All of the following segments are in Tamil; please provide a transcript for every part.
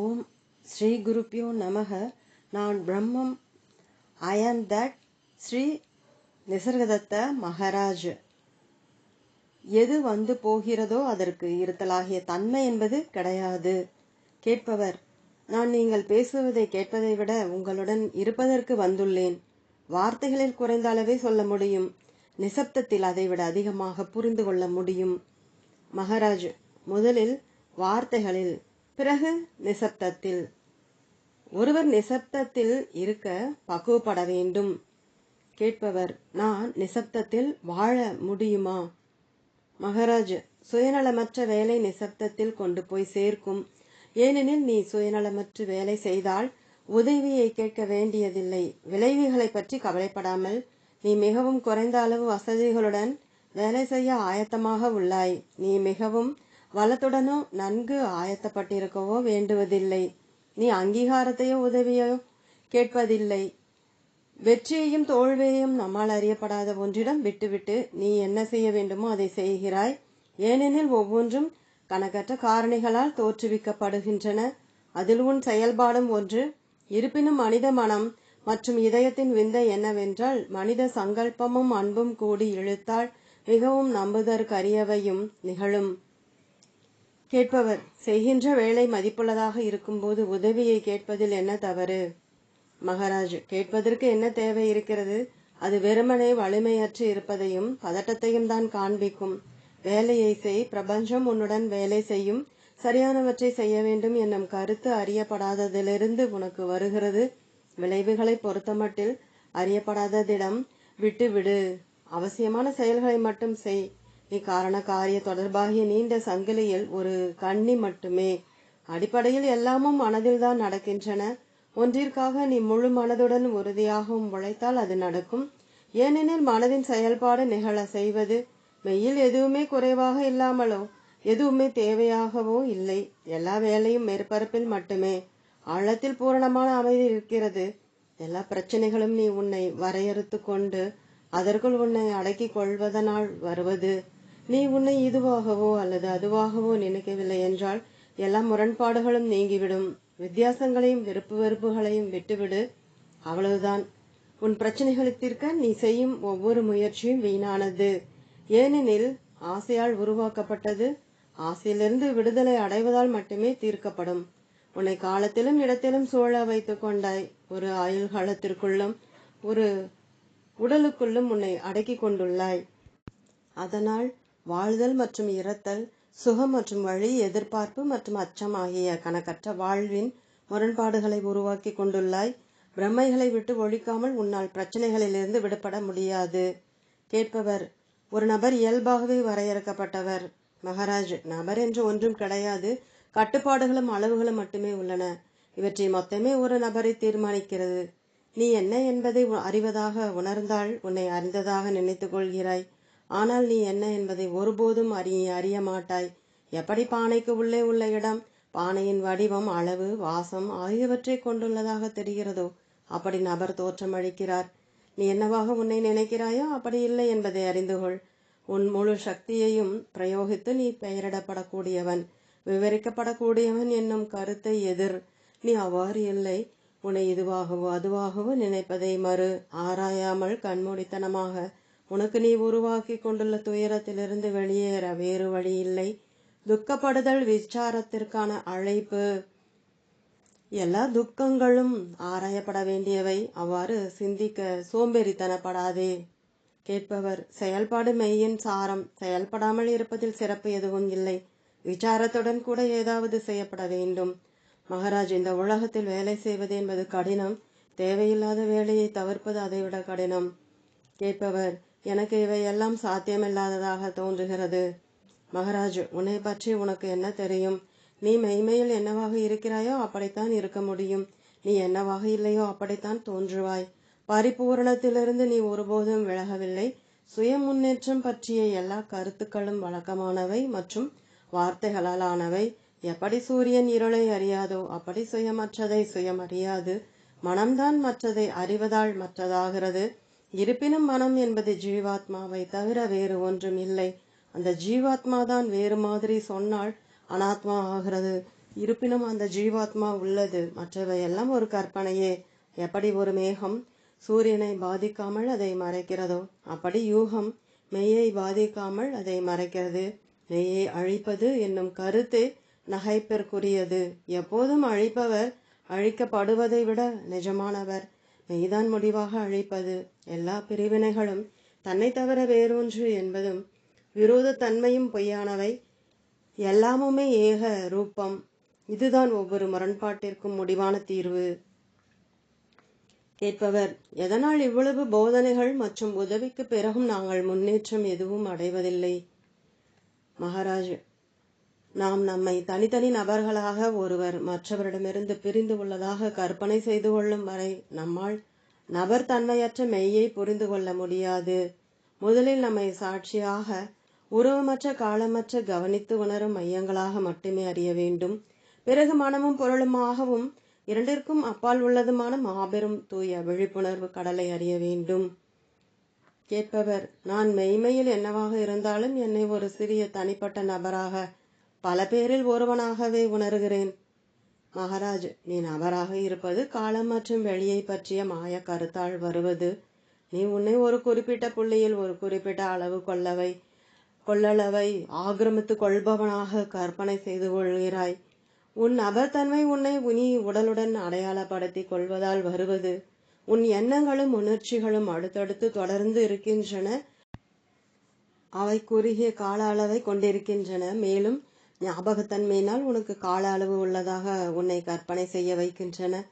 ஓம் ஸ்ரீ குருப்பியோ நமக. நான் பிரம்மம். ஐ ஆம் தட் ஸ்ரீ நிசர்கதத்த மகாராஜ். எது வந்து போகிறதோ அதற்கு இருத்தலாகிய தன்மை என்பது கிடையாது. கேட்பவர் நான் நீங்கள் பேசுவதை கேட்பதை விட உங்களுடன் இருப்பதற்கு வந்துள்ளேன். வார்த்தைகளில் குறைந்த அளவே சொல்ல முடியும். நிசப்தத்தில் அதைவிட அதிகமாக புரிந்து கொள்ள முடியும். மகாராஜ் முதலில் வார்த்தைகளில் பிறகு நிசப்தத்தில். ஒருவர் நிசப்தத்தில் இருக்க பக்குவப்பட வேண்டும். கேட்பவர் நான் நிசப்தத்தில் வாழ முடியுமா? மகாராஜ் சுயநலமற்ற வேலை நிசப்தத்தில் கொண்டு போய் சேர்க்கும். ஏனெனில் நீ சுயநலமற்ற வேலை செய்தால் உதவியை கேட்க வேண்டியதில்லை. விளைவுகளை பற்றி கவலைப்படாமல் நீ மிகவும் குறைந்த அளவு வசதிகளுடன் வேலை செய்ய ஆயத்தமாக உள்ளாய். நீ மிகவும் வளத்துடனும் நன்கு ஆயத்தப்பட்டிருக்கவோ வேண்டுவதில்லை. நீ அங்கீகாரத்தையோ உதவியோ கேட்பதில்லை. வெற்றியையும் தோல்வியையும் நம்மால் அறியப்படாத ஒன்றிடம் விட்டுவிட்டு நீ என்ன செய்ய வேண்டுமோ அதை செய்கிறாய். ஏனெனில் ஒவ்வொன்றும் கணக்கற்ற காரணிகளால் தோற்றுவிக்கப்படுகின்றன. அதில் உன் செயல்பாடும் ஒன்று. இருப்பினும் மனித மனம் மற்றும் இதயத்தின் விந்தை என்னவென்றால் மனித சங்கல்பமும் அன்பும் கூடி இழுத்தால் மிகவும் நம்புதற்கரியவையும் நிகழும். கேட்பவர் செய்கின்ற வேலை மதிப்புள்ளதாக இருக்கும்போது உதவியை கேட்பதில் என்ன தவறு? மகாராஜ் கேட்பதற்கு என்ன தேவை இருக்கிறது? அது வெறுமனே வலிமையற்று இருப்பதையும் பதட்டத்தையும் தான் காண்பிக்கும். வேலையை செய் பிரபஞ்சம் உன்னுடன் வேலை செய்யும். சரியானவற்றை செய்ய வேண்டும் என்னும் கருத்து அறியப்படாததிலிருந்து உனக்கு வருகிறது. விளைவுகளை பொறுத்தமட்டில் அறியப்படாததிடம் விட்டுவிடு. அவசியமான செயல்களை மட்டும் செய். இக்காரண காரிய தொடர்பாகிய நீண்ட சங்கிலியில் ஒரு கண்ணி மட்டுமே. அடிப்படையில் எல்லாமும் மனதில்தான் நடக்கின்றன. ஒன்றிற்காக நீ முழு மனதுடன் உறுதியாகவும் உழைத்தால் அது நடக்கும். ஏனெனில் மனதின் செயல்பாடு நிகழ செய்வது மெய்யில் எதுவுமே குறைவாக இல்லாமலோ எதுவுமே தேவையாகவோ இல்லை. எல்லா வேலையும் மேற்பரப்பில் மட்டுமே. ஆழத்தில் பூரணமான அமைதி இருக்கிறது. எல்லா பிரச்சனைகளும் நீ உன்னை வரையறுத்து கொண்டு அதற்குள் உன்னை அடக்கிக் கொள்வதனால் வருவது. நீ உன்னை இதுவாகவோ அல்லது அதுவாகவோ நினைக்கவில்லை என்றால் எல்லா முரண்பாடுகளும் நீங்கிவிடும். வித்தியாசங்களையும் விருப்பு வெறுப்புகளையும் விட்டுவிடு. அவ்வளவுதான். உன் பிரச்சனைகளை தீர்க்க நீ செய்யும் ஒவ்வொரு முயற்சியும் வீணானது. ஏனெனில் ஆசையால் உருவாக்கப்பட்டது ஆசையிலிருந்து விடுதலை அடைவதால் மட்டுமே தீர்க்கப்படும். உன்னை காலத்திலும் இடத்திலும் சூழ வைத்துக் கொண்டாய் ஒரு ஆயுள் காலத்திற்குள்ளும் ஒரு உடலுக்குள்ளும் உன்னை அடக்கி கொண்டுள்ளாய். அதனால் வாழ்தல் மற்றும் இறத்தல் சுகம் மற்றும் வழி எதிர்பார்ப்பு மற்றும் அச்சம் ஆகிய கணக்கற்ற வாழ்வின் முரண்பாடுகளை உருவாக்கி கொண்டுள்ளாய். பிரம்மைகளை விட்டு ஒழிக்காமல் உன்னால் பிரச்சனைகளிலிருந்து விடுபட முடியாது. கேட்பவர் ஒரு நபர் இயல்பாகவே வரையறுக்கப்பட்டவர். மகாராஜ் நபர் என்று ஒன்றும் கிடையாது. கட்டுப்பாடுகளும் அளவுகளும் மட்டுமே உள்ளன. இவற்றை மொத்தமே ஒரு நபரை தீர்மானிக்கிறது. நீ என்ன என்பதை அறிவதாக உணர்ந்தால் உன்னை அறிந்ததாக நினைத்துக் கொள்கிறாய். ஆனால் நீ என்ன என்பதை ஒருபோதும் அறிய அறிய மாட்டாய் எப்படி பானைக்கு உள்ளே உள்ள இடம்? பானையின் வடிவம் அளவு வாசம் ஆகியவற்றை கொண்டுள்ளதாக தெரிகிறதோ அப்படி நபர் தோற்றம் அளிக்கிறார். நீ என்னவாக உன்னை நினைக்கிறாயோ அப்படி இல்லை என்பதை அறிந்து கொள். உன் முழு சக்தியையும் பிரயோகித்து நீ பெயரிடப்படக்கூடியவன். விவரிக்கப்படக்கூடியவன் என்னும் கருத்தை எதிர். நீ அவ்வாறு இல்லை. உன்னை இதுவாகவோ அதுவாகவோ நினைப்பதை மறு. ஆராயாமல் கண்மூடித்தனமாக உனக்கு நீ உருவாக்கி கொண்டுள்ள துயரத்திலிருந்து வெளியேற வேறு வழி இல்லை துக்கப்படுதல் விசாரத்திற்கான அழைப்பு. எல்லா துக்கங்களும் ஆராயப்பட வேண்டியவை. அவ்வாறு சிந்திக்க சோம்பேறித்தனப்படாதே. கேட்பவர் செயல்பாடு மெய்யின் சாரம். செயல்படாமல் இருப்பதில் சிறப்பு எதுவும் இல்லை. விசாரத்துடன் கூட ஏதாவது செய்யப்பட வேண்டும். மகாராஜ் இந்த உலகத்தில் வேலை செய்வது என்பது கடினம். தேவையில்லாத வேலையை தவிர்ப்பது அதைவிட கடினம். கேட்பவர் எனக்கு இவையெல்லாம் சாத்தியமில்லாததாக தோன்றுகிறது. மகராஜ் உன்னை பற்றி உனக்கு என்ன தெரியும்? நீ மெய்மையில் என்னவாக இருக்கிறாயோ அப்படித்தான் இருக்க முடியும். நீ என்னவாக இல்லையோ அப்படித்தான் தோன்றுவாய். பரிபூரணத்திலிருந்து நீ ஒருபோதும் விலகவில்லை. சுய முன்னேற்றம் பற்றிய எல்லா கருத்துக்களும் வழக்கமானவை மற்றும் வார்த்தைகளால் ஆனவை எப்படி சூரியன் இருளை அறியாதோ அப்படி சுயமற்றதை சுயம் அறியாது மனம்தான் மற்றதை அறிவதால் மற்றதாகிறது. இருப்பினும் மனம் என்பது ஜீவாத்மாவை தவிர வேறு ஒன்றும் இல்லை. அந்த ஜீவாத்மா தான் வேறு மாதிரி சொன்னால் அனாத்மா ஆகிறது. இருப்பினும் அந்த ஜீவாத்மா உள்ளது. மற்றவை எல்லாம் ஒரு கற்பனையே. எப்படி ஒரு மேகம் சூரியனை பாதிக்காமல் அதை மறைக்கிறதோ அப்படி யூகம் மெய்யை பாதிக்காமல் அதை மறைக்கிறது. மெய்யை அழிப்பது என்னும் கருத்து நகைப்பிற்குரியது. எப்போதும் அழிப்பவர் அழிக்கப்படுவதை விட நிஜமானவர். மெய்தான் முடிவாக அழைப்பது எல்லா பிரிவினைகளும் தன்னை தவிர வேறொன்று என்பதும் விரோத தன்மையும் பொய்யானவை. எல்லாமுமே ஏக ரூபம். இதுதான் ஒவ்வொரு முரண்பாட்டிற்கும் முடிவான தீர்வு. கேட்பவர் எதனால் இவ்வளவு போதனைகள் மற்றும் உதவிக்கு பிறகும் நாங்கள் முன்னேற்றம் எதுவும் அடைவதில்லை? மகாராஜ் நாம் நம்மை தனித்தனி நபர்களாக ஒருவர் மற்றவரிடமிருந்து பிரிந்து உள்ளதாக கற்பனை செய்து கொள்ளும் வரை நம்மால் நபர் தன்மையற்ற மெய்யை புரிந்து கொள்ள முடியாது. முதலில் நம்மை சாட்சியாக உருவமற்ற காலமற்ற கவனித்து உணரும் மையங்களாக மட்டுமே அறிய வேண்டும். பிறகு மனமும் பொருளுமாகவும் இரண்டிற்கும் அப்பால் உள்ளதுமான மாபெரும் தூய விழிப்புணர்வு கடலை அறிய வேண்டும். கேட்பவர் நான் மெய்மையில் என்னவாக இருந்தாலும் என்னை ஒரு சிறிய தனிப்பட்ட நபராக பல பேரில் ஒருவனாகவே உணர்கிறேன். மகாராஜ் நீ நபராக இருப்பது காலம் மற்றும் வெளியை பற்றிய மாய கருத்தால் வருவது. நீ உன்னை ஒரு குறிப்பிட்ட புள்ளியில் ஒரு குறிப்பிட்ட அளவு கொள்ளவை கொள்ளளவை ஆக்கிரமித்து கொள்பவனாக கற்பனை செய்து கொள்கிறாய். உன் நபர்தன்மை உன்னை நீ உடலுடன் அடையாளப்படுத்திக் கொள்வதால் வருவது. உன் எண்ணங்களும் உணர்ச்சிகளும் அடுத்தடுத்து தொடர்ந்து இருக்கின்றன. அவை குறுகிய கால அளவை கொண்டிருக்கின்றன. மேலும் ஞாபகத்தன்மையினால் உனக்கு கால அளவு உள்ளதாக உன்னை கற்பனை செய்ய வைக்கின்றன.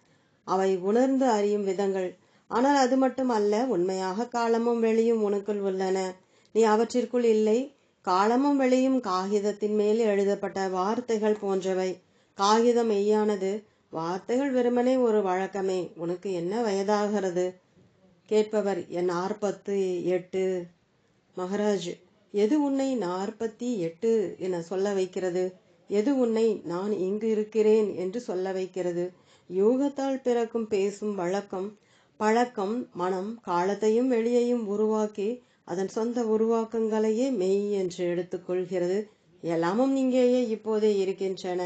அவை உணர்ந்து அறியும் விதங்கள். ஆனால் அது மட்டும் அல்ல உண்மையாக காலமும் வெளியும் உனக்குள் உள்ளன. நீ அவற்றிற்குள் இல்லை. காலமும் வெளியும் காகிதத்தின் மேல் எழுதப்பட்ட வார்த்தைகள் போன்றவை. காகிதம் மெய்யானது. வார்த்தைகள் வெறுமனே ஒரு வழக்கமே. உனக்கு என்ன வயதாகிறது? கேட்பவர் என் நாற்பத்து எட்டு. மகராஜ் எது உன்னை நாற்பத்தி எட்டு என சொல்ல வைக்கிறது? எது உன்னை நான் இங்கு இருக்கிறேன் என்று சொல்ல வைக்கிறது? யோகத்தால் பிறக்கும் பேசும் வழக்கம் பழக்கம் மனம் காலத்தையும் வெளியையும் உருவாக்கி அதன் சொந்த உருவாக்கங்களையே மெய் என்று எடுத்துக்கொள்கிறது எல்லாமும் இங்கேயே இப்போதே இருக்கின்றன.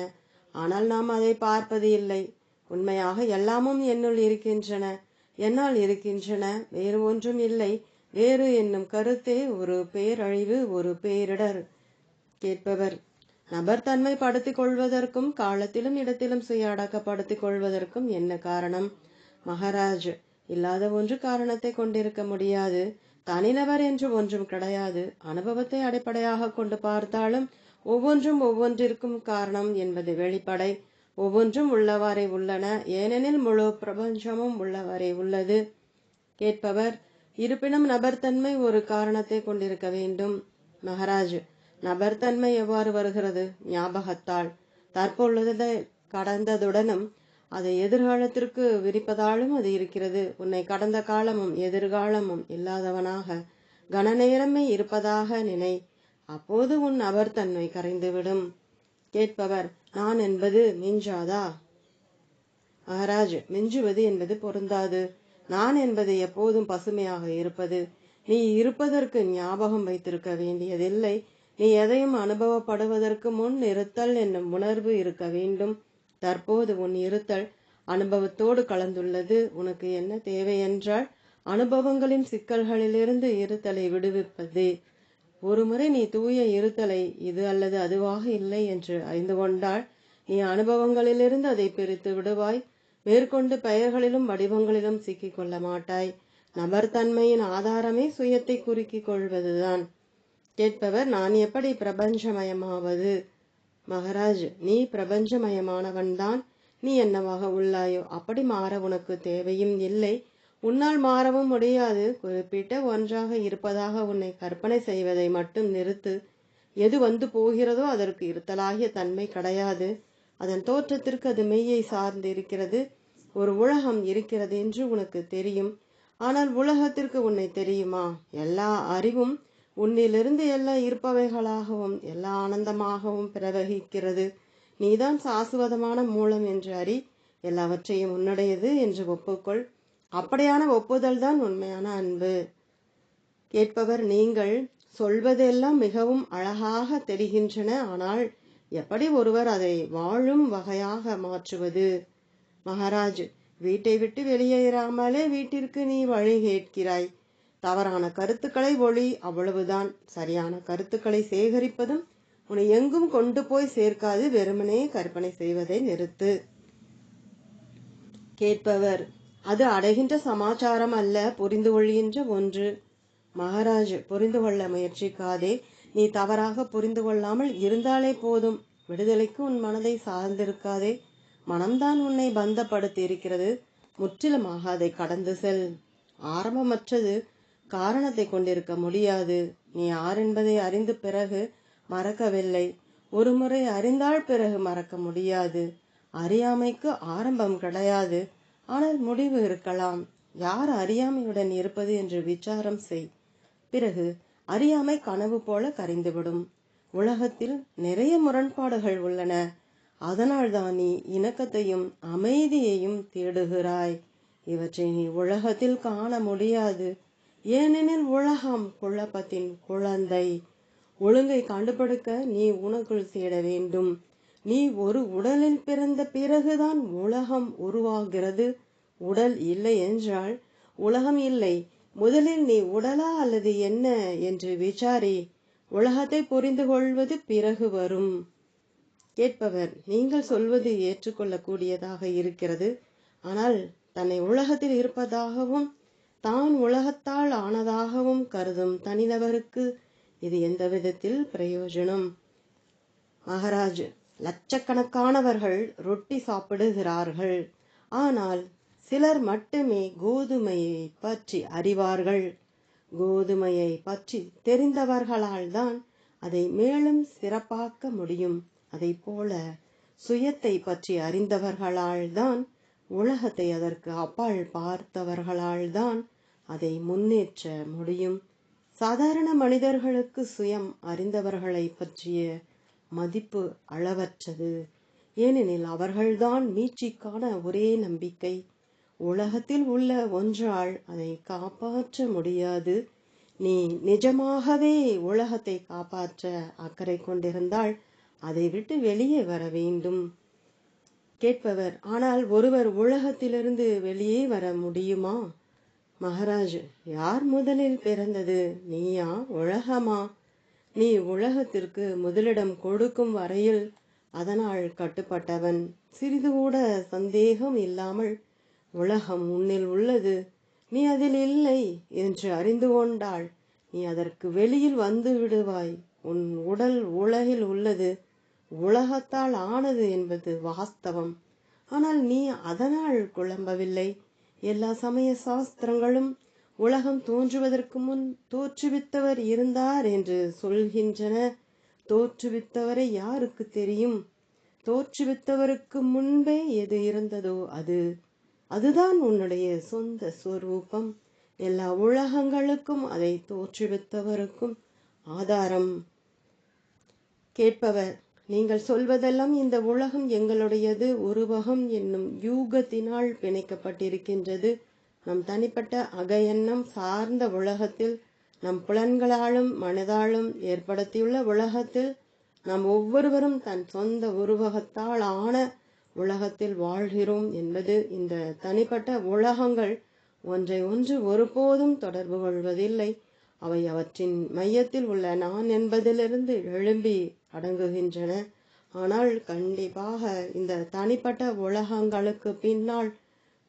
ஆனால் நாம் அதை பார்ப்பது இல்லை. உண்மையாக எல்லாமும் என்னுள் இருக்கின்றன. என்னால் இருக்கின்றன. வேறு ஒன்றும் இல்லை. வேறு என்னும் கருத்தே ஒரு பேரழிவு ஒரு பேரிடர். கேட்பவர் நபர் தன்மை படுத்திக் கொள்வதற்கும் காலத்திலும் இடத்திலும் சுய அடக்கப்படுத்திக் கொள்வதற்கும் என்ன காரணம்? மகாராஜ் இல்லாத ஒன்று காரணத்தை கொண்டிருக்க முடியாது. தனிநபர் என்று ஒன்றும் கிடையாது. அனுபவத்தை அடிப்படையாக கொண்டு பார்த்தாலும் ஒவ்வொன்றும் ஒவ்வொன்றிற்கும் காரணம் என்பது வெளிப்படை. ஒவ்வொன்றும் உள்ளவாறே உள்ளன. ஏனெனில் முழு பிரபஞ்சமும் உள்ளவாறே உள்ளது. கேட்பவர் இருப்பினும் நபர்தன்மை ஒரு காரணத்தை கொண்டிருக்க வேண்டும். மகராஜ் நபர்தன்மை எவ்வாறு வருகிறது? ஞாபகத்தால். தற்பொழுதை கடந்ததுடனும் அதை எதிர்காலத்திற்கு விரிப்பதாலும் அது இருக்கிறது. உன்னை கடந்த காலமும் எதிர்காலமும் இல்லாதவனாக கனநேரமே இருப்பதாக நினை. அப்போது உன் நபர்தன்மை கரைந்துவிடும். கேட்பவர் நான் என்பது மிஞ்சாதா? மகராஜ் மிஞ்சுவது என்பது பொருந்தாது. நான் என்பது எப்போதும் பசுமையாக இருப்பது. நீ இருப்பதற்கு ஞாபகம் வைத்திருக்க வேண்டியதில்லை. நீ எதையும் அனுபவப்படுவதற்கு முன் இருத்தல் என்னும் உணர்வு இருக்க வேண்டும். தற்போது உன் இருத்தல் அனுபவத்தோடு கலந்துள்ளது. உனக்கு என்ன தேவை என்றால் அனுபவங்களின் சிக்கல்களிலிருந்து இருத்தலை விடுவிப்பது. ஒருமுறை நீ தூய இருத்தலை இது அல்லது அதுவாக இல்லை என்று அறிந்து கொண்டால் நீ அனுபவங்களிலிருந்து அதை பிரித்து விடுவாய். மேற்கொண்டு பெயர்களிலும் வடிவங்களிலும் சிக்கிக் கொள்ள மாட்டாய். நபர்தன்மையின் ஆதாரமே சுயத்தை குறுக்கிக் கொள்வதுதான். கேட்பவர் நான் எப்படி பிரபஞ்சமயமாவது? மகராஜ் நீ பிரபஞ்சமயமானவன்தான். நீ என்னவாக உள்ளாயோ அப்படி மாற உனக்கு தேவையும் இல்லை. உன்னால் மாறவும் முடியாது. குறிப்பிட்ட ஒன்றாக இருப்பதாக உன்னை கற்பனை செய்வதை மட்டும் நிறுத்து. எது வந்து போகிறதோ அதற்கு இருத்தலாகிய தன்மை கிடையாது. அதன் தோற்றத்திற்கு அது மெய்யை சார்ந்து இருக்கிறது ஒரு உலகம் இருக்கிறது என்று உனக்கு தெரியும். ஆனால் உலகத்திற்கு உன்னை தெரியுமா? எல்லா அறிவும் உன்னிலிருந்து எல்லா இருப்பவைகளாகவும் எல்லா ஆனந்தமாகவும் பிரவகிக்கிறது. நீதான் சாசுவதமான மூலம் என்று அறி. எல்லாவற்றையும் உன்னுடையது என்று ஒப்புக்கொள். அப்படியான ஒப்புதல் தான் உண்மையான அன்பு. கேட்பவர் நீங்கள் சொல்வதெல்லாம் மிகவும் அழகாக தெரிகின்றன. ஆனால் எப்படி ஒருவர் அதை வாழும் வகையாக மாற்றுவது? மகாராஜ் வீட்டை விட்டு வெளியேறாமலே வீட்டிற்கு நீ வழி கேட்கிறாய். தவறான கருத்துக்களை ஒளி அவ்வளவுதான். சரியான கருத்துக்களை சேகரிப்பதும் உன்னை எங்கும் கொண்டு போய் சேர்க்காது வெறுமனே கற்பனை செய்வதை நிறுத்து. கேட்பவர் அது அடைகின்ற சமாச்சாரம் அல்ல புரிந்து கொள்கின்ற ஒன்று. மகாராஜ் புரிந்து கொள்ள முயற்சிக்காதே. நீ தவறாக புரிந்து கொள்ளாமல் இருந்தாலே போதும். விடுதலைக்கு உன் மனதை சார்ந்திருக்காதே. மனம்தான் உன்னை பந்தப்படுத்தி இருக்கிறது முற்றிலுமாக அதை கடந்து செல். ஆரம்பமற்றது காரணத்தை கொண்டிருக்க முடியாது. நீ யார் என்பதை அறிந்த பிறகு மறக்கவில்லை. ஒருமுறை அறிந்தால் பிறகு மறக்க முடியாது. அறியாமைக்கு ஆரம்பம் கிடையாது. ஆனால் முடிவு இருக்கலாம். யார் அறியாமையுடன் இருப்பது என்று விசாரம் செய். பிறகு அறியாமை கனவு போல கரைந்துவிடும். உலகத்தில் நிறைய முரண்பாடுகள் உள்ளன. அதனால்தான் நீ இணக்கத்தையும் அமைதியையும் தேடுகிறாய். இவற்றை நீ உலகத்தில் காண முடியாது. ஏனெனில் உலகம் குழப்பத்தின் குழந்தை. ஒழுங்கை கண்டுபிடிக்க நீ உனக்குள் தேட வேண்டும். நீ ஒரு உடலில் பிறந்த பிறகுதான் உலகம் உருவாகிறது. உடல் இல்லை என்றால் உலகம் இல்லை. முதலில் நீ உடலா அல்லது என்ன என்று விசாரி. உலகத்தை புரிந்து கொள்வது பிறகு வரும். கேட்பவர் நீங்கள் சொல்வது ஏற்றுக்கொள்ளக்கூடியதாக இருக்கிறது. ஆனால் தன்னை உலகத்தில் இருப்பதாகவும் தான் உலகத்தால் ஆனதாகவும் கருதும் தனிநபருக்கு இது எந்த விதத்தில் பிரயோஜனம்? மகாராஜ் லட்சக்கணக்கானவர்கள் ரொட்டி சாப்பிடுகிறார்கள். ஆனால் சிலர் மட்டுமே கோதுமையை பற்றி அறிவார்கள். கோதுமையை பற்றி தெரிந்தவர்களால் தான் அதை மேலும் சிறப்பாக்க முடியும். அதை போல சுயத்தை பற்றி அறிந்தவர்களால் தான் உலகத்தை அதற்கு அப்பால் பார்த்தவர்களால் தான் அதை முன்னேற்ற முடியும். சாதாரண மனிதர்களுக்கு சுயம் அறிந்தவர்களை பற்றிய மதிப்பு அளவற்றது. ஏனெனில் அவர்கள்தான் மீட்சிக்கான ஒரே நம்பிக்கை. உலகத்தில் உள்ள ஒன்றால் அதை காப்பாற்ற முடியாது. நீ நிஜமாகவே உலகத்தை காப்பாற்ற அக்கறை கொண்டிருந்தால் அதை விட்டு வெளியே வர வேண்டும். கேட்பவர் ஆனால் ஒருவர் உலகத்திலிருந்து வெளியே வர முடியுமா? மகாராஜ் யார் முதலில் பிறந்தது? நீயா? உலகமா? நீ உலகத்திற்கு முதலிடம் கொடுக்கும் வரையில் அதனால் கட்டுப்பட்டவன். சிறிது கூட சந்தேகம் இல்லாமல் உலகம் உன்னில் உள்ளது. நீ அதில் இல்லை என்று அறிந்து கொண்டால் நீ அதற்கு வெளியில் வந்து விடுவாய். உன் உடல் உலகில் உள்ளது. உலகத்தால் ஆனது என்பது வாஸ்தவம். ஆனால் நீ அதனால் குழம்பவில்லை. எல்லா சமய சாஸ்திரங்களும் உலகம் தோன்றுவதற்கு முன் தோற்றுவித்தவர் இருந்தார் என்று சொல்கின்றன. தோற்றுவித்தவரை யாருக்கு தெரியும்? தோற்றுவித்தவருக்கு முன்பே எது இருந்ததோ அது. அதுதான் உன்னுடைய சொந்த ஸ்வரூபம் எல்லா உலகங்களுக்கும் அதை தோற்றுவித்தவருக்கும் ஆதாரம். கேட்பவர் நீங்கள் சொல்வதெல்லாம் இந்த உலகம் எங்களுடையது உருவகம் என்னும் யூகத்தினால் பிணைக்கப்பட்டிருக்கின்றது. நம் தனிப்பட்ட அகையெண்ணம் சார்ந்த உலகத்தில் நம் புலன்களாலும் மனதாலும் ஏற்படுத்தியுள்ள உலகத்தில் நாம் ஒவ்வொருவரும் தன் சொந்த உருவகத்தால் ஆன உலகத்தில் வாழ்கிறோம் என்பது இந்த தனிப்பட்ட உலகங்கள் ஒன்றை ஒன்று ஒருபோதும் தொடர்பு கொள்வதில்லை. அவை அவற்றின் மையத்தில் உள்ள நான் என்பதிலிருந்து எழும்பி அடங்குகின்றன. ஆனால் கண்டிப்பாக இந்த தனிப்பட்ட உலகங்களுக்கு பின்னால்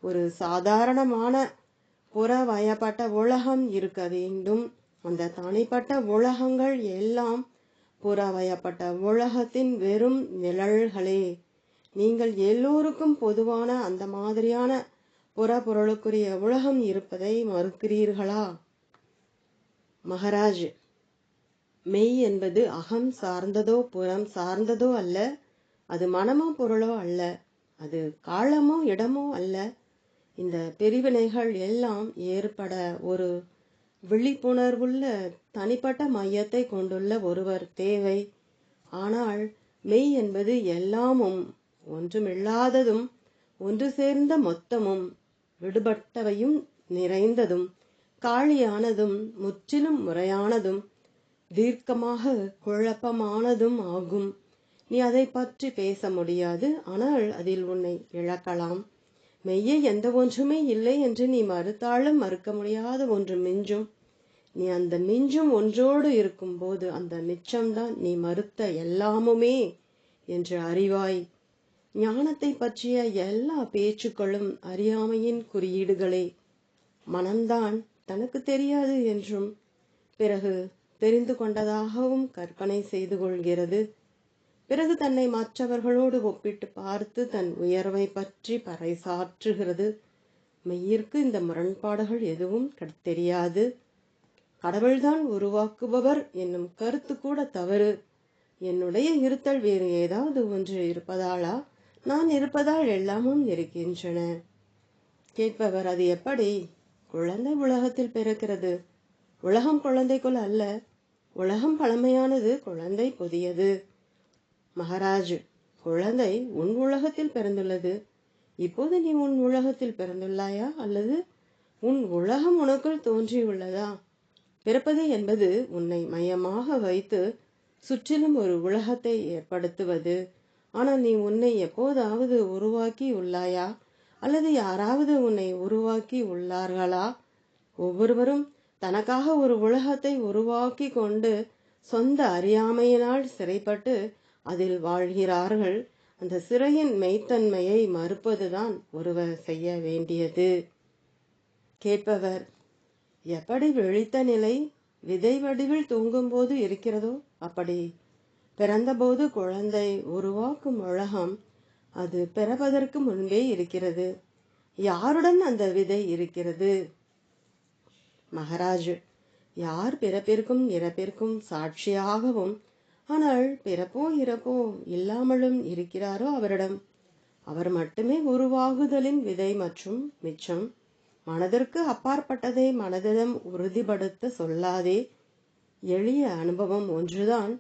ஒரு சாதாரணமான புற வயப்பட்ட உலகம் இருக்க வேண்டும். அந்த தனிப்பட்ட உலகங்கள் எல்லாம் புறவயப்பட்ட உலகத்தின் வெறும் நிழல்களே. நீங்கள் எல்லோருக்கும் பொதுவான அந்த மாதிரியான புறப்பொருளுக்குரிய உலகம் இருப்பதை மறுக்கிறீர்களா? மகராஜ் மெய் என்பது அகம் சார்ந்ததோ புறம் சார்ந்ததோ அல்ல. அது மனமோ பொருளோ அல்ல. அது காலமோ இடமோ அல்ல. இந்த பிரிவினைகள் எல்லாம் ஏற்பட ஒரு விழிப்புணர்வுள்ள தனிப்பட்ட மையத்தை கொண்டுள்ள ஒருவர் தேவை. ஆனால் மெய் என்பது எல்லாமும் ஒன்றுமில்லாததும் ஒன்று சேர்ந்த மொத்தமும் விடுபட்டவையும் நிறைந்ததும் காளியானதும் முற்றிலும் முறையானதும் தீர்க்கமாக குழப்பமானதும் ஆகும். நீ அதை பற்றி பேச முடியாது. ஆனால் அதில் உன்னை இழக்கலாம். மெய்யை எந்த ஒன்றுமே இல்லை என்று நீ மறுத்தாலும் மறுக்க முடியாத ஒன்று மிஞ்சும். நீ அந்த மிஞ்சும் ஒன்றோடு இருக்கும்போது அந்த மிச்சம்தான் நீ மறுத்த எல்லாமுமே என்று அறிவாய். ஞானத்தை பற்றிய எல்லா பேச்சுக்களும் அறியாமையின் குறியீடுகளே. மனம்தான் தனக்கு தெரியாது என்றும். பிறகு தெரிந்து கொண்டதாகவும் கற்பனை செய்து கொள்கிறது. பிறகு தன்னை மற்றவர்களோடு ஒப்பிட்டு பார்த்து தன் உயர்வை பற்றி பறைசாற்றுகிறது. மெய்யிற்கு இந்த முரண்பாடுகள் எதுவும் தெரியாது. கடவுள்தான் உருவாக்குபவர் என்னும் கருத்து கூட தவறு. என்னுடைய இருத்தல் வேறு ஏதாவது ஒன்று இருப்பதாலா? நான் இருப்பதால் எல்லாமும் இருக்கின்றன. கேட்பவர் அது எப்படி? குழந்தை உலகத்தில் பிறக்கிறது. உலகம் குழந்தைக்குள் அல்ல. உலகம் பழமையானது குழந்தை புதியது. மகாராஜ் குழந்தை உன் உலகத்தில் பிறந்துள்ளது. இப்போது நீ உன் உலகத்தில் பிறந்துள்ளாயா அல்லது உன் உலகம் உனக்குள் தோன்றியுள்ளதா? பிறப்பது என்பது உன்னை மையமாக வைத்து சுற்றிலும் ஒரு உலகத்தை ஏற்படுத்துவது. ஆனால் நீ உன்னை எப்போதாவது உருவாக்கி உள்ளாயா? அல்லது யாராவது உன்னை உருவாக்கி உள்ளார்களா? ஒவ்வொருவரும் தனக்காக ஒரு உலகத்தை உருவாக்கி கொண்டு சொந்த அறியாமையினால் சிறைப்பட்டு அதில் வாழ்கிறார்கள். அந்த சிறையின் மெய்த்தன்மையை மறுப்பதுதான் ஒருவர் செய்ய வேண்டியது. கேட்பவர் எப்படி விழித்த நிலை? விதை வடிவில் தூங்கும்போது இருக்கிறதோ? அப்படி. பிறந்தபோது குழந்தை உருவாக்கும் உலகம் அது பிறப்பதற்கு முன்பே இருக்கிறது. யாருடன் அந்த விதை இருக்கிறது? மகராஜ். யார் பிறப்பிற்கும் இறப்பிற்கும் சாட்சியாகவும் ஆனால் பிறப்போ இறப்போ இல்லாமலும் இருக்கிறாரோ அவரிடம். அவர் மட்டுமே உருவாகுதலின் விதை மற்றும் மிச்சம். மனதிற்கு அப்பாற்பட்டதை மனதிடம் உறுதிப்படுத்த சொல்லாதே. எளிய அனுபவம் ஒன்றுதான்.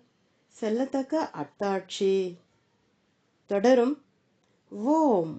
செல்லத்தக்க அத்தாட்சி தொடரும். ஓம்.